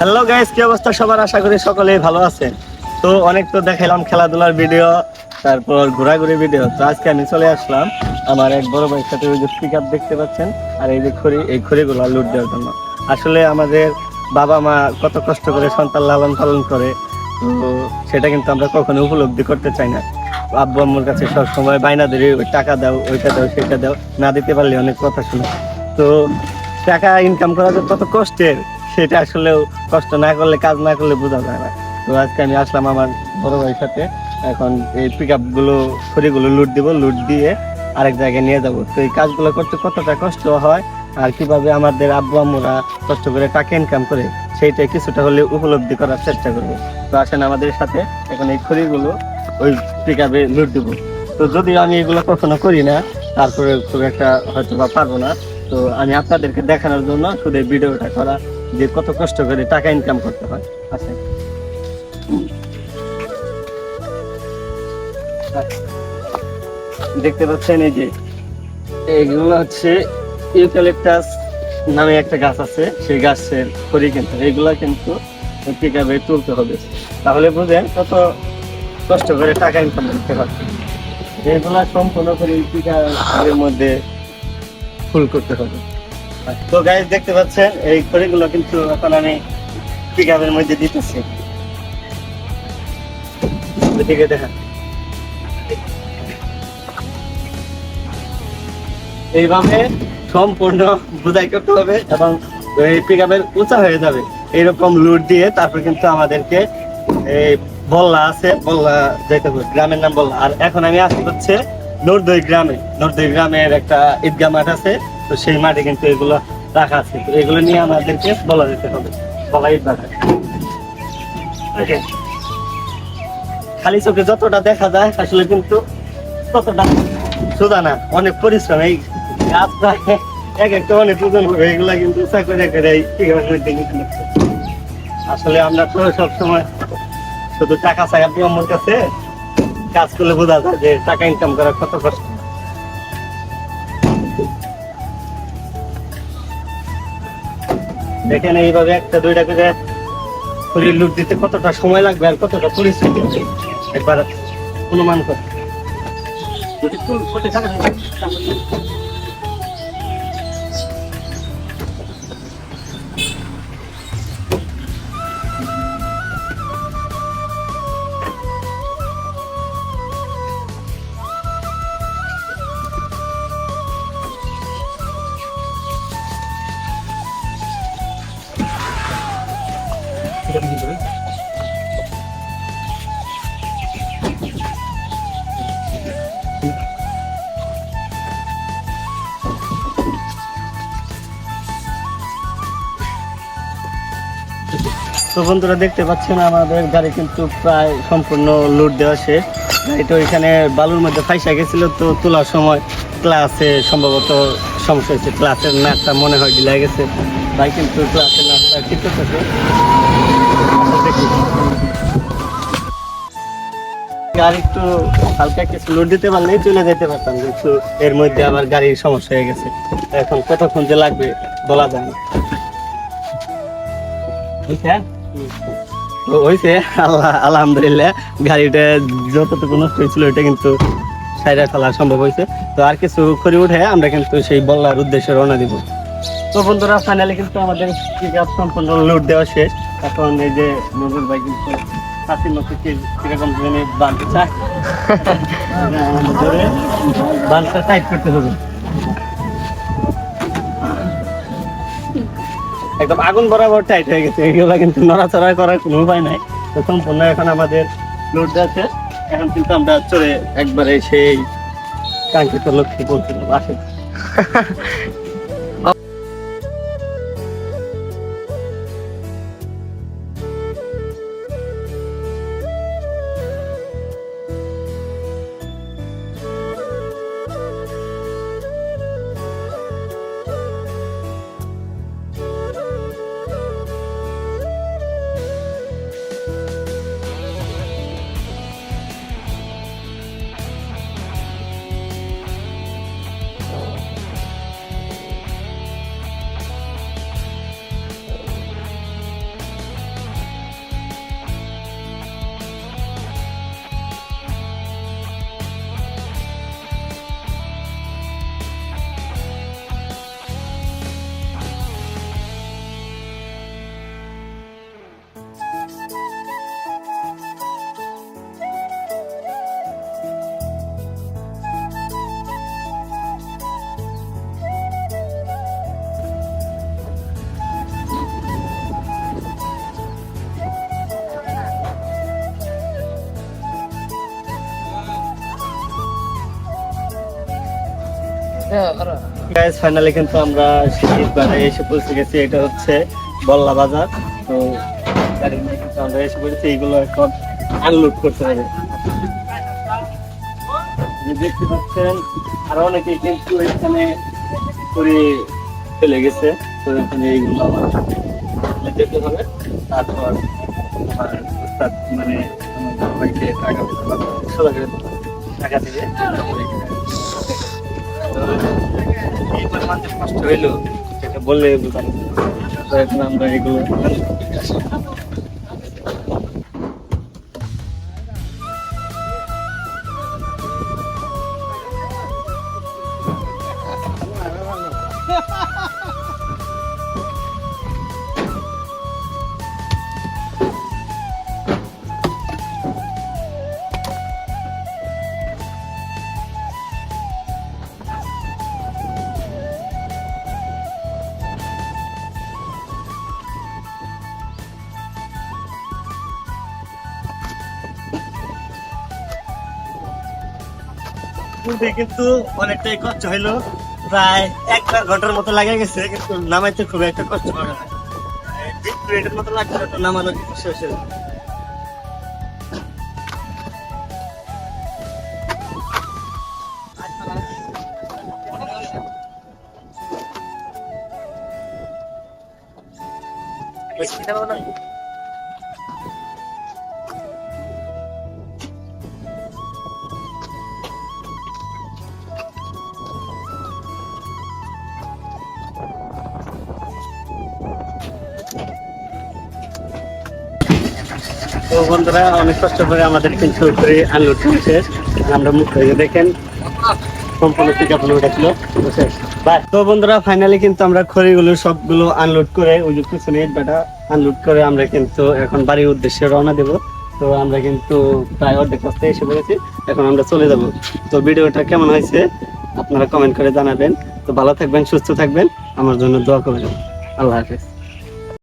Hello guys কি অবস্থা সবার? আশা করি সকলেই ভালো আছেন। তো অনেক তো দেখাইলাম খেলাধুলার ভিডিও তারপর ঘোরাঘুরি ভিডিও তো আজকে আমি চলে আসলাম আমার এক বড় ভাইয়ের সাথে, ওই যে পিক দেখতে পাচ্ছেন, আর এই যে খড়ি, এই খড়িগুলো লুট দেওয়ার জন্য। আসলে আমাদের বাবা মা কত কষ্ট করে সন্তান লালন পালন করে, তো সেটা কিন্তু আমরা কখনো উপলব্ধি করতে চাই না। আব্বু আম্মুর কাছে সবসময় বাইনা ধরে ওই টাকা দাও, ওইটা দাও, সেটা দাও, না দিতে পারলে অনেক কথা শোনা। তো টাকা ইনকাম করা যে কত কষ্টের সেটা আসলে কষ্ট না করলে, কাজ না করলে বোঝা যায় না। তো আজকে আমি আসলাম আমার বড় ভাইয়ের সাথে। এখন এই পিক আপগুলো খড়িগুলো লুট দিব লুট দিয়ে আরেক জায়গায় নিয়ে যাব। তো এই কাজগুলো করতে কতটা কষ্ট হয় আর কীভাবে আমাদের আব্বু আম্মুরা কষ্ট করে টাকা ইনকাম করে, সেইটা কিছুটা হলে উপলব্ধি করার চেষ্টা করব। তো আসেন আমাদের সাথে। এখন এই খড়িগুলো ওই পিক আপে লুট দিব। তো যদিও আমি এগুলো কখনো করি না তারপরে খুব একটা হয়তো বা পারব না। তো আমি আপনাদেরকে দেখানোর জন্য শুধু ভিডিওটা করা যে কত কষ্ট করে টাকা ইনকাম করতে হয় আচ্ছা দেখতে পাচ্ছেন এই যে এইগুলো হচ্ছে ইউক্যালিপটাস নামে একটা গাছ আছে, সেই গাছের খড়ি কিন্তু এগুলা কিন্তু পিকাবে তুলতে হবে। তাহলে বুঝেন কত কষ্ট করে টাকা ইনকাম করতে হয়। এগুলা সম্পূর্ণ করে মধ্যে ফুল করতে হবে। তো গাইজ দেখতে পাচ্ছেন, এই খড়িগুলো কিন্তু এখন আমি পিকাবের মধ্যে দিতেছি। ওইদিকে দেখা এইভাবে সম্পূর্ণ বোঝাই করতে হবে এবং এই পিকআপের উঁচা হয়ে যাবে। এরকম লুট দিয়ে তারপর কিন্তু আমাদেরকে এই বল্লা আছে, বল্লা যেতে হবে গ্রামের নাম বল্লা। আর এখন আমি আসতে হচ্ছে নর্দই গ্রামে। নর্দই গ্রামের একটা ঈদগাহ মাঠ আছে। তো সেই মাঠে কিন্তু এগুলো রাখা আছে। তো এগুলো নিয়ে আমাদেরকে বলা যেতে হবে। বলা ঈদগাহ খালি চোখে যতটা দেখা যায়, আসলে কিন্তু ততটা সোজা না। অনেক পরিশ্রম। এই গাছ প্রায় এক একটা অনেক ওজন হবে। এগুলা কিন্তু ইচ্ছা করে। আসলে আমরা তো সবসময় শুধু টাকা চাই আপনি আমার কাছে কাজ করলে বোঝা যায় যে টাকা ইনকাম করা কত কষ্ট। দেখেন এইভাবে একটা, দুইটা করে শরীর লুট দিতে কতটা সময় লাগবে আর কতটা পরিশ্রম একবার অনুমান করে যদি ফুল ফুটে থাকে তো বন্ধুরা দেখতে পাচ্ছেন, আমাদের গাড়ি কিন্তু প্রায় সম্পূর্ণ লোড দেওয়া শেষ। গাড়িটা ওইখানে বালুর মধ্যে ফাইসা গেছিল, তো তোলার সময় ক্লাসে সম্ভবত সমস্যা হয়েছে। ক্লাসের নাটটা মনে হয় ঢিলা গেছে। তাই কিন্তু ক্লাসের নাটটা ঠিক করতেছে। গাড়ি একটু হালকা কিছু লোড দিতে পারলেই চলে যেতে পারতাম কিন্তু এর মধ্যে আবার গাড়ির সমস্যা হয়ে গেছে। এখন কতক্ষণ যে লাগবে বলা যায় না। হয়েছে আল্লাহ আলহামদুলিল্লাহ, গাড়িটা যতটুকু নষ্ট হয়েছিল ওইটা কিন্তু সাইডে ফেলা সম্ভব হয়েছে তো আর কিছু করে উঠে আমরা কিন্তু সেই বল্লার উদ্দেশ্যে রওনা দিব। তো বন্ধুরা ফাইনালি কিন্তু আমাদের পিক আপ সম্পূর্ণ লোড দেওয়া শেষ। এখন এই যে নজর ভাই কিন্তু হাসির মতো কীরকম জানি বাঁধতে চায়। বাঁধটা টাইট করতে হবে। একদম আগুন বরাবর টাইট হয়ে গেছে। এগুলো কিন্তু নড়াচড়া করার কোনো উপায় নাই। তো সম্পূর্ণ এখন আমাদের লোড আছে এখন কিন্তু আমরা চলে একবারে সেই কাঙ্ক্ষিত লক্ষ্যে পৌঁছলাম আসেন। গাইস ফাইনালি কিন্তু আমরা শীত বাজারে এসে পৌঁছে গেছি। এটা হচ্ছে বল্লা বাজার। তো আমরা এসে পড়েছি। এইগুলো এখন আনলোড করতে হবে। দেখতে পাচ্ছেন, আরও অনেকে কিন্তু এখানে করে ফেলে গেছে। তো এখানে এইগুলো আমার যেতে হবে। তারপর মানে আমার সবাইকে টাকা টাকা দিবে। হইল সেটা বললে আমরা এগুলো তুলতে কিন্তু অনেকটাই কষ্ট হইল। প্রায় এক দেড় ঘণ্টার মতো লাগে গেছে, কিন্তু নামাইতে খুব একটা কষ্ট হবে। নামানো শেষ তো বন্ধুরা, অনেক কষ্ট করে আমাদের কিন্তু করে আনলোড শেষ আমরা মুখ হয়ে দেখেন, সম্পূর্ণ পিক আপ লোড ছিল শেষ। বাই। তো বন্ধুরা ফাইনালি কিন্তু আমরা খড়িগুলো সবগুলো আনলোড করে, ওই যে পিছনে ইটবাটা আনলোড করে আমরা কিন্তু এখন বাড়ির উদ্দেশ্যে রওনা দেব। তো আমরা কিন্তু প্রায় অর্ধেক রাস্তায় এসে পড়েছি। এখন আমরা চলে যাব। তো ভিডিওটা কেমন হয়েছে, আপনারা কমেন্ট করে জানাবেন। তো ভালো থাকবেন, সুস্থ থাকবেন। আমার জন্য দোয়া করবেন। আল্লাহ হাফেজ।